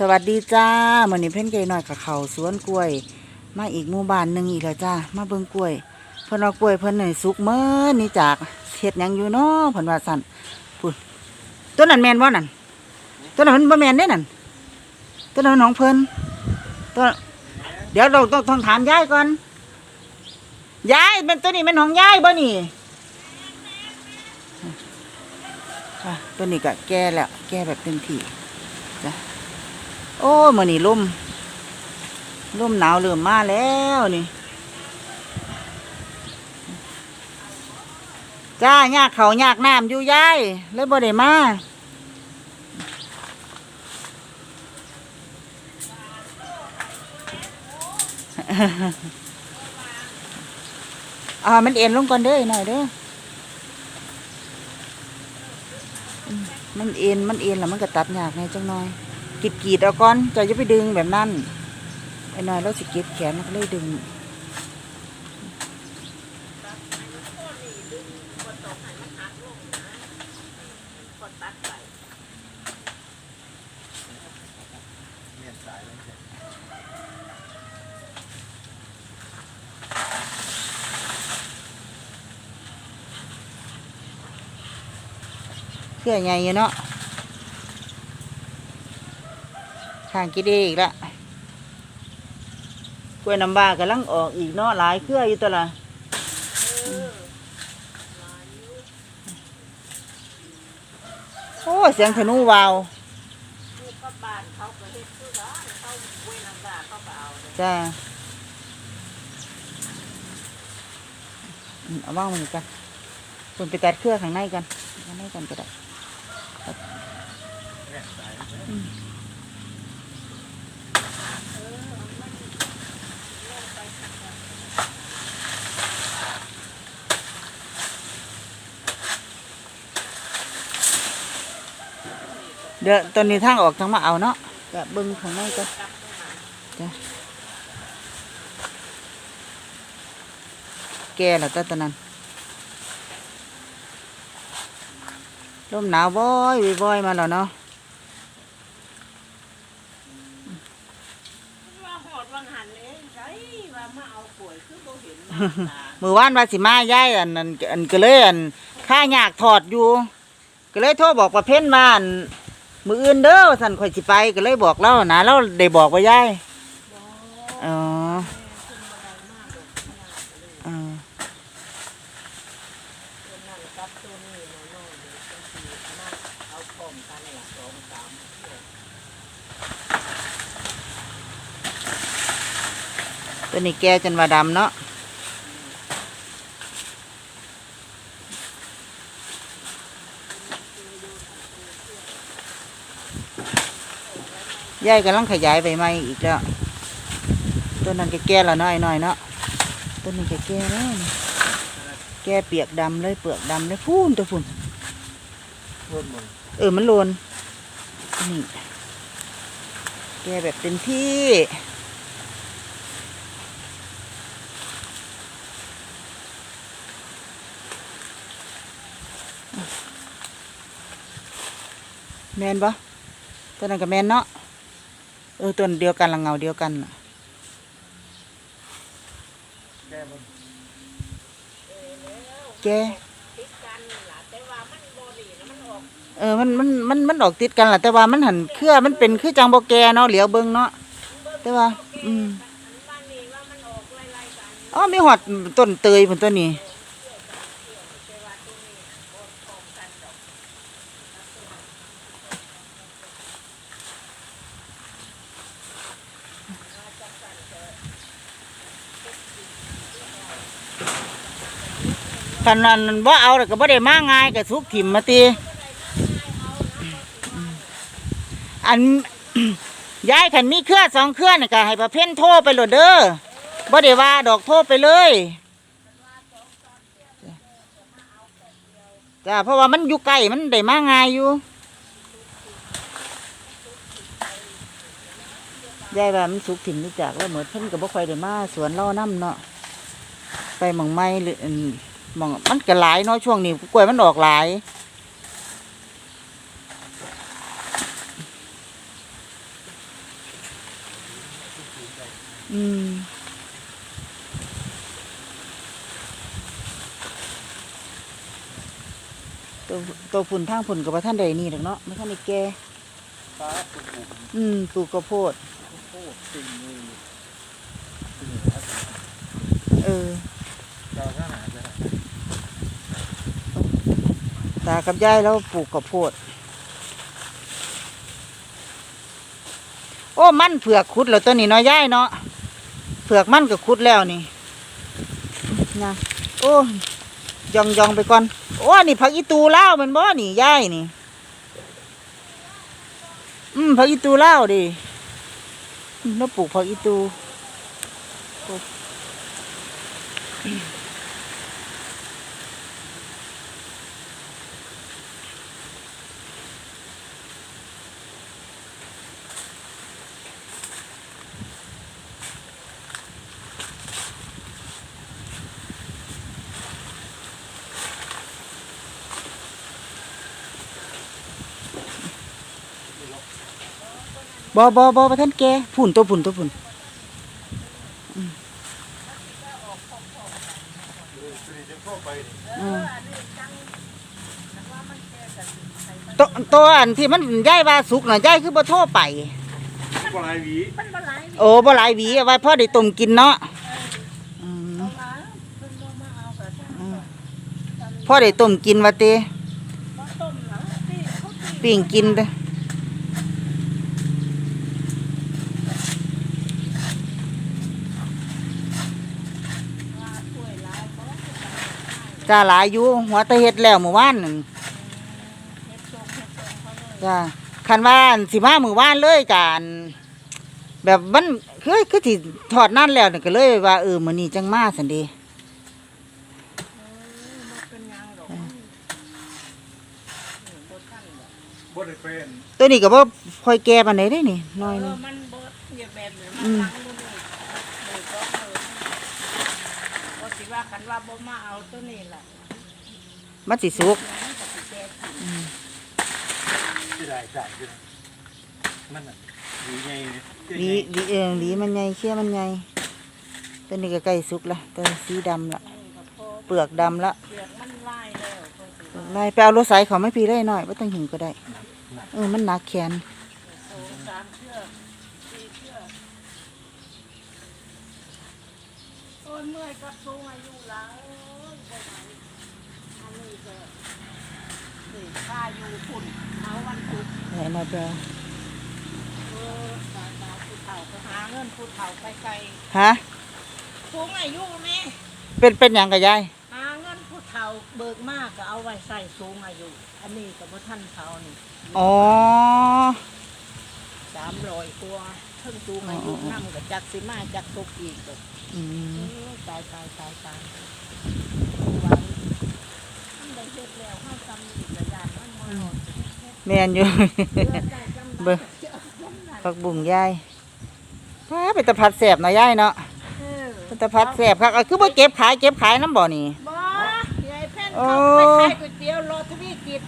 สวัสดีจ้ามื้อนี้เพิ่นไก่น้อยกับเขาสวนกล้วย มาอีกหมู่บ้านหนึ่งอีกแล้วจ้ามาเบิ่งกล้วย เพิ่นว่ากล้วยเพิ่นหนี่สุกเมื่อนี่จากเฮ็ดหยังอยู่เนาะเพิ่นว่าสั่นพุ่นต้นนั้นแมนบ่นั่นต้นนั้นมันบ่แมนเด้นั่นต้นนั้นของเพิ่นต้นเดี๋ยวเราต้องต้องถามยายก่อนยายเป็นตัวนี้เป็นของยายบ่นี่ตัวนี้ก็แก่แล้ว แก่แบบเต็มที่ โอ้มื่อนี้ลมลมหนาวเริ่มมาแล้วนี่จ้ายากเขายากน้ำอยู่ยายเลยบ่ได้มาอ่ามันเอ็นลงก่อนเด้อหน่อยเด้ออืมมันเอ็นมันเอ็นแล้วมันก็ตัดยากไงจังหน่อย กีดกีดเอาก่อนจะอย่าไปดึงแบบนั้นไอ้น้อยเราสิกีดแขนก็เลยดึงเพื่อไงเนาะ ข้างกินเองอีกละกล้วยน้ำว้ากำลังออกอีกเนาะหลายเครืออยู่ตัวละโอ้เสียงธนูวาวจ้าเอาว่างมันกันคุณไปตัดเครือข้างในกันข้างในกันก็ได้ เดี๋ยวตอนนี้ทางออกทางมาเอาเนาะกะเบิ้งข้างในก็จ้ะแก่แล้วตตอนนั้นลมหนาวบ่อยบ่อยๆมาแล้วเนาะว่าหอดวังหันเองใช่ว่ามาเอาป่วยคือบ่เห็นมือว่านว่าสิมาย้ายอันนั้นอันก็เลยอันข้ายากถอดอยู่ ก็เลยโทรบอกประเพ็นว่าอัน มืออื่นเด้อสันข่อยสิไปก็เลยบอกเรานะเราได้บอกว่ายายอ๋ออ๋อกับตัวนี้น้อยๆเดี๋ยวจังสิมาเอาพร้อมกันล่ะมตัวนี้แกจนว่าดำเนาะ ยายกำลังขยายไปใหม่อีกแล้วตัวนั้นก็แก่แล้วเนาะไอ้น้อยเนาะตัวนี้ก็แก่แล้วนี่แก่เปียกดำเลยเปลือกดำเลยฟูนตัวฝุ่นเออมันโลนนี่แก่แบบเต็มที่แมนปะตัวนั้นกับแมนเนาะ เออตัวเดียวกันละเงาเดียวกันน่ะแกมันแกเออมันมันมันมันออกติดกันแหละแต่ว่ามันหันเครือมันเป็นคือจังโบแกเนาะเหลียวเบิงเนาะแต่ว่า อืมอันบ้านนี้ว่ามันออกไล่ๆกันอ๋อมีหอดต้นเตยผนต้นนี้ แต่ว่าตัวนี้บ่พร้อมกันดอก คันนั้นว่าเอาแล้วก็บ่ได้มาง่ายกับสุกถิ่มมาตีอันยายขันมีเครือสองเครือนี่ก็ให้ประเพ่นโทรไปโหลดเด้อบ่ได้ว่าดอกโทรไปเลยจ้าเพราะว่ามันอยู่ใกล้มันได้มาง่ายอยู่ยายว่ามันสุกถิ่มนี่จากแล้วเหมือนเพิ่นก็บ่ค่อยได้มาสวนเล่าน้ำเนาะไปหมองไม้หรืออ มองมันก็หลายเนาะช่วงนี้กล้วยมันออกหลายอืมตัวตัวฝุ่นทางฝุ่นกับว่าท่านใดนี่หรอกเนาะไม่ท่านได้แก่ฟ้าปลูกปลูกอืมปลูกข้าวโพดโคตรสิ่งนี้สิ่งนี้ครับเออ เราถ้าหาจะ ตากับยายแล้วปลูกข้าวโพด โอ้มันเผือกขุดแล้วตัวนี้เนาะยายเนาะเผือกมันก็ขุดแล้วนี่นะโอ้ยองยองไปก่อน โอ้นี่ผักอีตูเล่ามันบ่นี่ยายนี่ อืมผักอีตูเล่าดิแล้วปลูกผักอีตู บ่บ่บ่บ่ท่านแกผุ่นตัวผุ่นตัวผุ่นอืมอืมตัวตัวอันที่มันย้ายว่าสุกน่ะย้ายคือบ่โทรไปปลายหวีมันบ่หลายโอ้บ่หลายหวีเอาไว้พอได้ต้มกินเนาะอืมเอามาเพิ่นบ่มาเอาก็ช่างอืมพอได้ต้มกินว่าติบ่ต้มหลังที่เขาตีปิ้งกินเด้อ ว่าถ้วยหลายบ่ได้ จ้าหลายอยู่หัวแตะเฮ็ดแล้วเมื่อวานนั่นเฮ็ดส่งเฮ็ดส่งเขาเลยจ้าคันว่าอันสิมามื้อวานเลยจานแบบมันคือคือสิทอดนั่นแล้วนี่ก็เลยว่าเออมื้อนี้จังมาซั่นเด้เออบ่เป็นหยังดอกมันบ่ทันดอกบ่ได้เป็นตัวนี้ก็บ่ค่อยแก่ปานใดเด้นี่น้อยหนึเองอมันบ่อย่าแบบนี้อืมัน ม หลังมื้อนี้เลยก็เออ บ่สิว่ากันว่าบ่มาเอาตัวนี้ล่ะมันสิสุกมันก็สิแก่กินที่ได้จ่ายอยู่มันน่ะหวีใหญ่เนี่ยหวีหวีเออหวีมันใหญ่เขี้ยมันใหญ่ตัวนี้ก็ใกล้สุกละตัวสีดำละนี่ก็พอเปลือกดำละเปลือกมันลายแล้วก็สิว่าไล่ไปเอารถไสเขาไม่พีได้หน่อยว่าต้องหิวก็ได้เออมันหนักแขน สองสามเชือกสี่เชือก โอ้ยเมื่อยก็สูงอายุแล้วโอ้ยบ่ไหวอันนี้ก็นี่ค่าอยู่ฝุ่นเอาวันศุกร์ไหนมาเปล่าเออตายตายผู้เฒ่าไปหาเงินผู้เฒ่าไปไกลฮะ สูงอายุแม่เป็นเป็นหยังกับยายหาเงินผู้เฒ่าเบิกมากก็เอาไว้ใส่สูงอายุ อันนี้กับพ่ท่านเขานี่อ๋อสามร้อยตัวเพิ่งสูงอายุนั่กับจักสิมาจักตกอีกแบบอืมเออตายตายตายตายวันมันได้เฮ็ดแล้วให้จำอีกระยานมันมอนแม่นอยู่เพื่อได้จำเบิ่ได้งเจ้าคนนั้นผักบุ้งยายว้าเป็นตะพัดแสบเนาะยายเนาะเออเป็นตะพัดแสบครับคือบ่เก็บขายเก็บขายน้ำบ่นี่ บ่ยายแพ่นโอ้เขาไปขายก๋วยเตี๋ยวโรทวีกิจ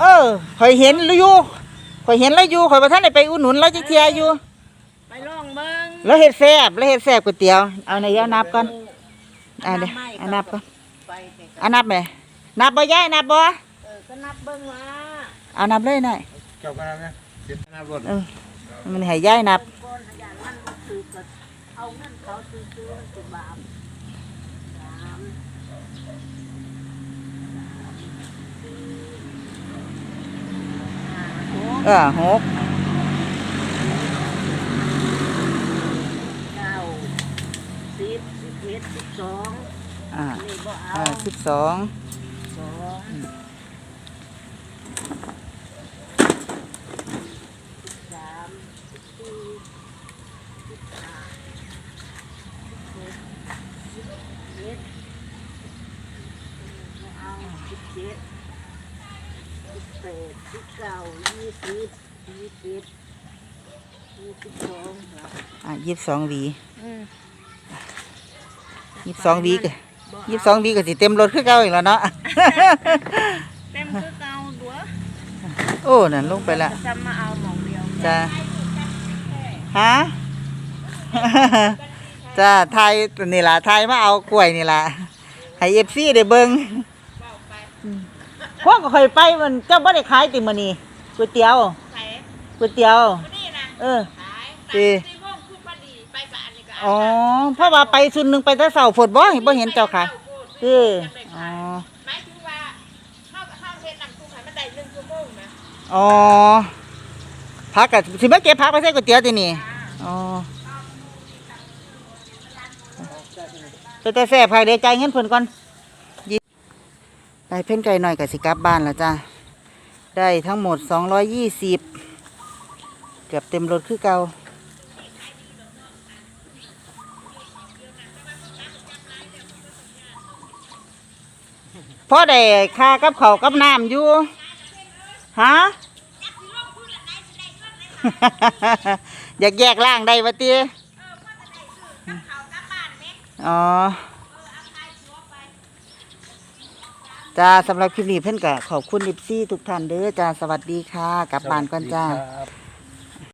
เออข่อยเห็นแล้วอยู่ข่อยเห็นแล้วอยู่ข่อยบ่ทันได้ไปอุดหนุนแล้วจักเที่ยอยู่ไปลองเบิ่ง แล้วเฮ็ดแซ่บแล้วเฮ็ดแซ่บก๋วยเตี๋ยว เอาในยานับก่อนอ่าเดี๋ยวอ่านับก่อนไปนี่ก็อ่านับไหมนับบ่ยายนับบ่เออก็นับเบิ่งว่าเอานับเลยหน่อยเจ้าก็นะเจ็ดหน้ารถเออมันให้ยายนับเบิ่งก่อนขยันมันบ่ถือก็เอาเงินเขาซื้อๆมันสิบาปสามห้าหกเออหกเก้าสิบสิบเอ็ดสิบสอง อ่า นี่บ่เอา อ่า สิบสองสองสิบสามสิบสี่สิบห้าสิบหกสิบเจ็ดบ่เอาสิบเจ็ดสิบแปดสิบเก้ายี่สิบยี่สิบยี่สิบสองเหรออ่ายี่สิบสองหวีอืมยี่สิบสองหวีก็บ่เอา ยี่สิบสองหวีก็สิเต็มรถคือเก่าอีกแล้วเนาะเต็มคือเก่าดัวโอ้นั่นลงไปละจะมาเอาหมองเดียวจ้าแค่ฮะกันจ้าไทยนี่ล่ะไทยมาเอากล้วยนี่ล่ะให้ FC ได้เบิ่งเบาไปพวกก็เคยไปมันเจ้าบ่ได้ขายติมื้อนี้ก๋วยเตี๋ยวใส่ก๋วยเตี๋ยวคนนี้นะเออข อันนี้ก็อ๋อเพราะว่าไปซุนหนึงไปแต่เช้าฝนบ่บ่เห็นเจ้าค่ะเอออ๋อหมายถึงว่าเข้ากับข้าวเฮ็ดน้ำซุปให้มันได้หนึ่งชั่วโมงนะอ๋อพักก็สิมาเก็บผักไปใส่ก๋วยเตี๋ยวตินี่อ๋อแต่แต่แซ่บค่ะเดี๋ยวจ่ายเงินเพิ่นก่อนยิไปเพ่นไก่หน่อยก็สิกลับบ้านแล้วจ้าได้ทั้งหมด 220 เกือบเต็มรถคือเก่า พอได้ค่ากับเขากับน้ำอยู่ฮะอยากแยกร่างได้ปะตีอ๋อจ้าสำหรับคลิปนี้เพื่อนก็ขอบคุณลิปซี่ทุกท่านเด้อจ้าสวัสดีค่ะ กลับบ้านก่อนจ้ารับ